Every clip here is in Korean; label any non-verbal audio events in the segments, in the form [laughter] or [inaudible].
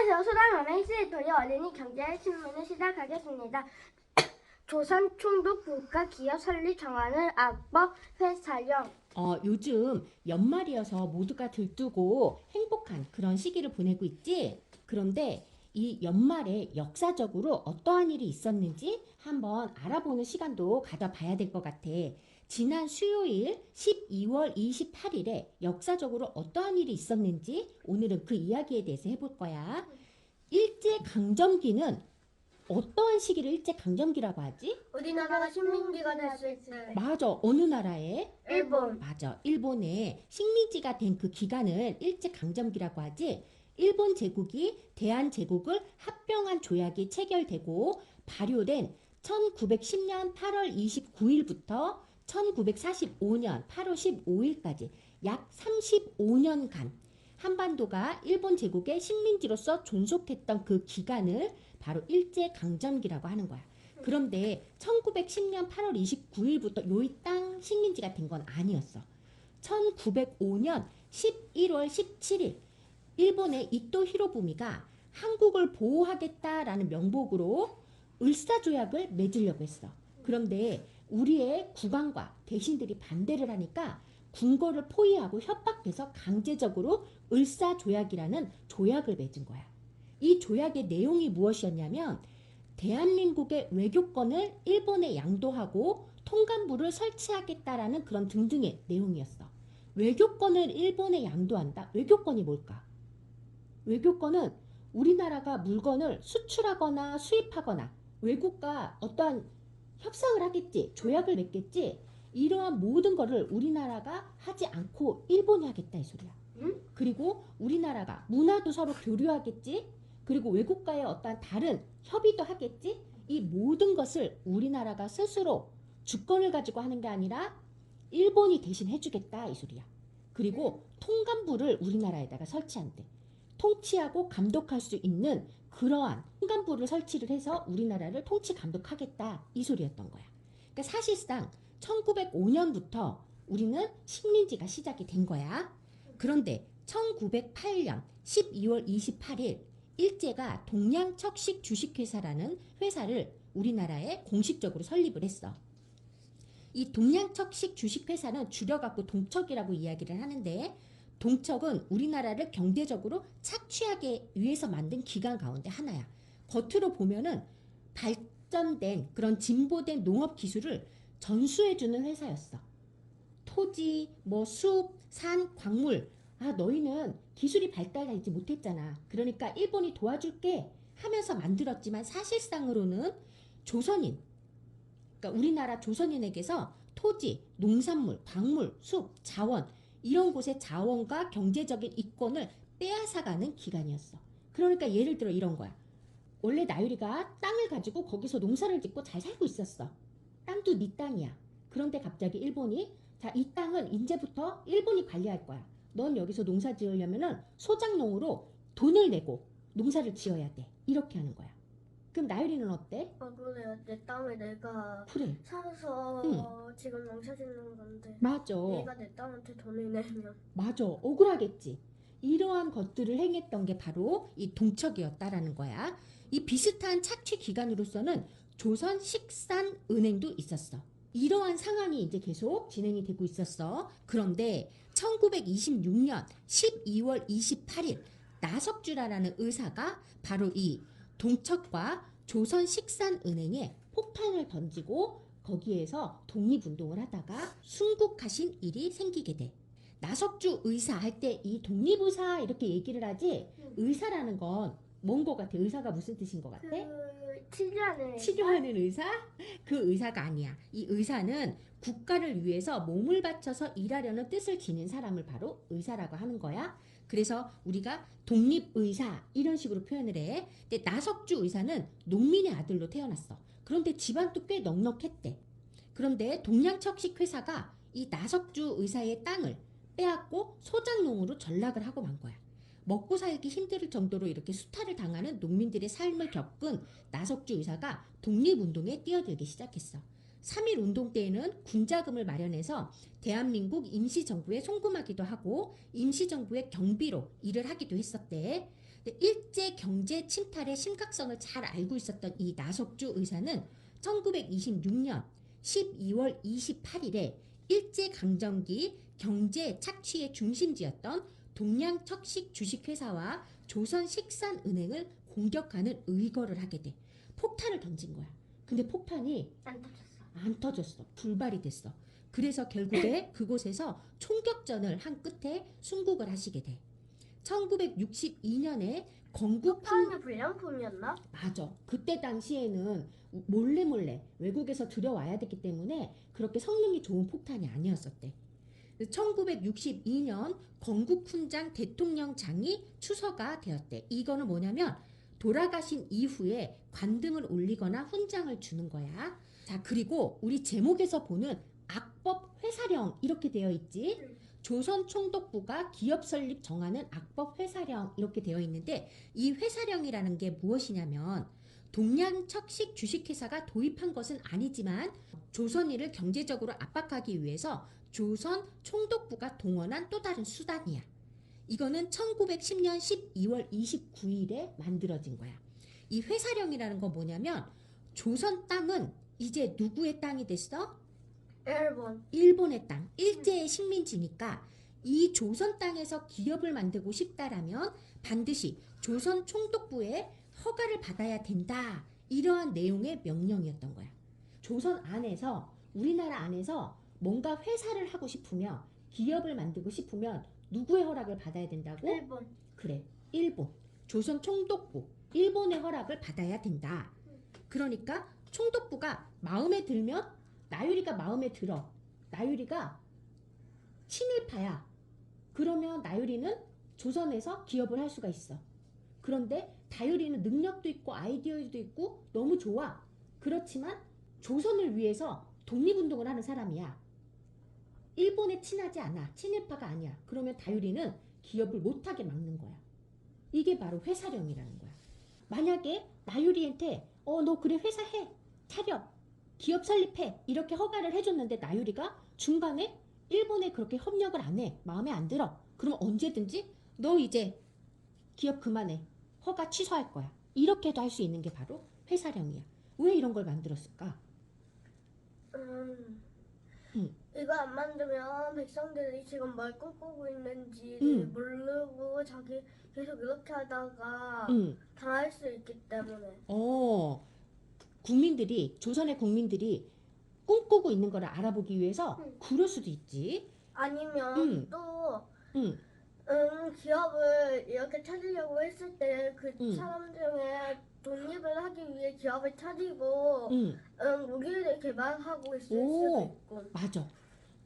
안녕하세요. 소담연의 시리토리 어린이 경제 신문을 시작하겠습니다. [coughs] 조선 총독 국가 기업 설립 정안을 악법 회사령 어, 요즘 연말이어서 모두가 들뜨고 행복한 그런 시기를 보내고 있지? 그런데 이 연말에 역사적으로 어떠한 일이 있었는지 한번 알아보는 시간도 가져봐야 될 것 같아. 지난 수요일 12월 28일에 역사적으로 어떠한 일이 있었는지 오늘은 그 이야기에 대해서 해볼 거야. 일제강점기는 어떠한 시기를 일제강점기라고 하지? 우리나라가 식민지가 됐을 때 맞아. 어느 나라에? 일본 맞아. 일본의 식민지가 된 그 기간을 일제강점기라고 하지. 일본 제국이 대한제국을 합병한 조약이 체결되고 발효된 1910년 8월 29일부터 1945년 8월 15일까지 약 35년간 한반도가 일본 제국의 식민지로서 존속했던 그 기간을 바로 일제강점기라고 하는 거야. 그런데 1910년 8월 29일부터 요이 땅 식민지가 된 건 아니었어. 1905년 11월 17일 일본의 이토 히로부미가 한국을 보호하겠다라는 명목으로 을사조약을 맺으려고 했어. 그런데 우리의 국왕과 대신들이 반대를 하니까 궁궐을 포위하고 협박해서 강제적으로 을사조약이라는 조약을 맺은 거야. 이 조약의 내용이 무엇이었냐면 대한민국의 외교권을 일본에 양도하고 통감부를 설치하겠다라는 그런 등등의 내용이었어. 외교권을 일본에 양도한다. 외교권이 뭘까? 외교권은 우리나라가 물건을 수출하거나 수입하거나 외국과 어떠한 협상을 하겠지, 조약을 맺겠지. 이러한 모든 거를 우리나라가 하지 않고 일본이 하겠다 이 소리야. 응? 그리고 우리나라가 문화도 서로 교류하겠지. 그리고 외국과의 어떠한 다른 협의도 하겠지. 이 모든 것을 우리나라가 스스로 주권을 가지고 하는 게 아니라 일본이 대신 해주겠다 이 소리야. 그리고 통감부를 우리나라에다가 설치한대. 통치하고 감독할 수 있는 그러한 통감부를 설치를 해서 우리나라를 통치 감독하겠다 이 소리였던 거야. 그러니까 사실상 1905년부터 우리는 식민지가 시작이 된 거야. 그런데 1908년 12월 28일 일제가 동양척식 주식회사라는 회사를 우리나라에 공식적으로 설립을 했어. 이 동양척식 주식회사는 줄여갖고 동척이라고 이야기를 하는데 동척은 우리나라를 경제적으로 착취하기 위해서 만든 기관 가운데 하나야. 겉으로 보면은 발전된 그런 진보된 농업 기술을 전수해주는 회사였어. 토지, 뭐 숲, 산, 광물. 아, 너희는 기술이 발달하지 못했잖아. 그러니까 일본이 도와줄게 하면서 만들었지만 사실상으로는 조선인, 그러니까 우리나라 조선인에게서 토지, 농산물, 광물, 숲, 자원 이런 곳의 자원과 경제적인 이권을 빼앗아가는 기간이었어. 그러니까 예를 들어 이런 거야. 원래 나유리가 땅을 가지고 거기서 농사를 짓고 잘 살고 있었어. 땅도 네 땅이야. 그런데 갑자기 일본이 자, 이 땅은 이제부터 일본이 관리할 거야. 넌 여기서 농사 지으려면은 소작농으로 돈을 내고 농사를 지어야 돼. 이렇게 하는 거야. 그럼 나유리는 어때? 아 그래요. 내 땅을 내가 그래. 사서 지금 농사 짓는 건데 맞아. 내가 내 땅한테 돈을 내면 맞아. 억울하겠지. 이러한 것들을 행했던 게 바로 이 동척이었다라는 거야. 이 비슷한 착취 기관으로서는 조선 식산 은행도 있었어. 이러한 상황이 이제 계속 진행이 되고 있었어. 그런데 1926년 12월 28일 나석주라라는 의사가 바로 이 동척과 조선 식산은행에 폭탄을 던지고 거기에서 독립운동을 하다가 순국하신 일이 생기게 돼. 나석주 의사 할 때 이 독립의사 이렇게 얘기를 하지 의사라는 건 뭔 것 같아? 의사가 무슨 뜻인 것 같아? 그 치료하는 치료하는 의사? 그 의사가 아니야. 이 의사는 국가를 위해서 몸을 바쳐서 일하려는 뜻을 지닌 사람을 바로 의사라고 하는 거야. 그래서 우리가 독립의사 이런 식으로 표현을 해. 근데 나석주 의사는 농민의 아들로 태어났어. 그런데 집안도 꽤 넉넉했대. 그런데 동양척식 회사가 이 나석주 의사의 땅을 빼앗고 소작농으로 전락을 하고 만 거야. 먹고 살기 힘들 정도로 이렇게 수탈을 당하는 농민들의 삶을 겪은 나석주 의사가 독립운동에 뛰어들기 시작했어. 3.1 운동 때에는 군자금을 마련해서 대한민국 임시정부에 송금하기도 하고 임시정부의 경비로 일을 하기도 했었대. 일제 경제 침탈의 심각성을 잘 알고 있었던 이 나석주 의사는 1926년 12월 28일에 일제 강점기 경제 착취의 중심지였던 동양척식 주식회사와 조선식산은행을 공격하는 의거를 하게 돼. 폭탄을 던진 거야. 근데 폭탄이 안 터졌어. 안 터졌어. 불발이 됐어. 그래서 결국에 [coughs] 그곳에서 총격전을 한 끝에 순국을 하시게 돼. 1962년에 건국 군 폭탄이 불량품이었나? 맞아. 그때 당시에는 몰래 몰래 외국에서 들여와야 됐기 때문에 그렇게 성능이 좋은 폭탄이 아니었었대. 1962년 건국 훈장 대통령장이 추서가 되었대. 이거는 뭐냐면 돌아가신 이후에 관등을 올리거나 훈장을 주는 거야. 자, 그리고 우리 제목에서 보는 악법 회사령 이렇게 되어 있지. 음. 조선 총독부가 기업 설립 정하는 악법 회사령 이렇게 되어 있는데 이 회사령이라는 게 무엇이냐면 동양척식 주식회사가 도입한 것은 아니지만 조선인을 경제적으로 압박하기 위해서 조선 총독부가 동원한 또 다른 수단이야. 이거는 1910년 12월 29일에 만들어진 거야. 이 회사령이라는 건 뭐냐면 조선 땅은 이제 누구의 땅이 됐어? 일본. 일본의 땅, 일제의 식민지니까 이 조선 땅에서 기업을 만들고 싶다라면 반드시 조선 총독부의 허가를 받아야 된다. 이러한 내용의 명령이었던 거야. 조선 안에서 우리나라 안에서 뭔가 회사를 하고 싶으면 기업을 만들고 싶으면 누구의 허락을 받아야 된다고? 일본. 그래. 일본. 조선 총독부. 일본의 허락을 받아야 된다. 그러니까 총독부가 마음에 들면 나유리가 마음에 들어. 나유리가 친일파야. 그러면 나유리는 조선에서 기업을 할 수가 있어. 그런데 다유리는 능력도 있고 아이디어도 있고 너무 좋아. 그렇지만 조선을 위해서 독립운동을 하는 사람이야. 일본에 친하지 않아. 친일파가 아니야. 그러면 다유리는 기업을 못하게 막는 거야. 이게 바로 회사령이라는 거야. 만약에 나유리한테 어 너 그래 회사 해 차려 기업 설립해 이렇게 허가를 해줬는데 나유리가 중간에 일본에 그렇게 협력을 안 해 마음에 안 들어 그럼 언제든지 너 이제 기업 그만해 허가 취소할 거야 이렇게도 할 수 있는 게 바로 회사령이야 왜 이런 걸 만들었을까 음. 음. 이거 안 만들면 백성들이 지금 뭘 꿈꾸고 있는지 음. 모르고 자기 계속 이렇게 하다가 응. 당할 수 있기 때문에. 어, 국민들이, 조선의 국민들이 꿈꾸고 있는 걸 알아보기 위해서 음. 그럴 수도 있지. 아니면 음. 또 응, 음, 기업을 이렇게 차리려고 했을 때그 음. 사람 중에 독립을 하기 위해 기업을 차리고 응, 음, 무기를 개발하고 있을 오. 수도 있고. 맞아.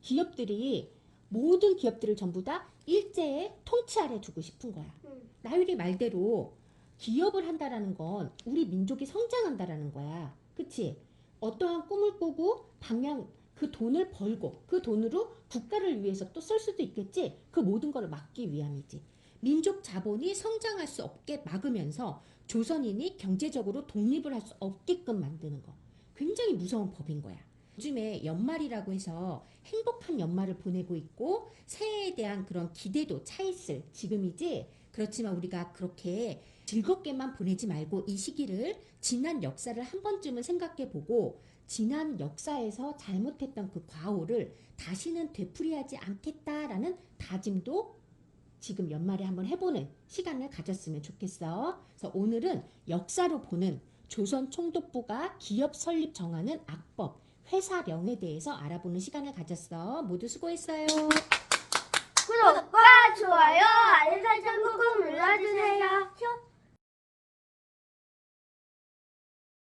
기업들이, 모든 기업들을 전부 다 일제의 통치 아래 두고 싶은 거야. 음. 나유리 말대로 기업을 한다라는 건 우리 민족이 성장한다라는 거야. 그치? 어떠한 꿈을 꾸고 방향, 그 돈을 벌고 그 돈으로 국가를 위해서 또 쓸 수도 있겠지? 그 모든 거를 막기 위함이지. 민족 자본이 성장할 수 없게 막으면서 조선인이 경제적으로 독립을 할 수 없게끔 만드는 거. 굉장히 무서운 법인 거야. 요즘에 연말이라고 해서 행복한 연말을 보내고 있고 새해에 대한 그런 기대도 차 있을 지금이지 그렇지만 우리가 그렇게 즐겁게만 보내지 말고 이 시기를 지난 역사를 한 번쯤은 생각해 보고 지난 역사에서 잘못했던 그 과오를 다시는 되풀이하지 않겠다라는 다짐도 지금 연말에 한번 해보는 시간을 가졌으면 좋겠어. 그래서 오늘은 역사로 보는 조선 총독부가 기업 설립 정하는 악법 회사령에 대해서 알아보는 시간을 가졌어. 모두 수고했어요. 구독과 좋아요, 알림 설정 꾹꾹 눌러주세요.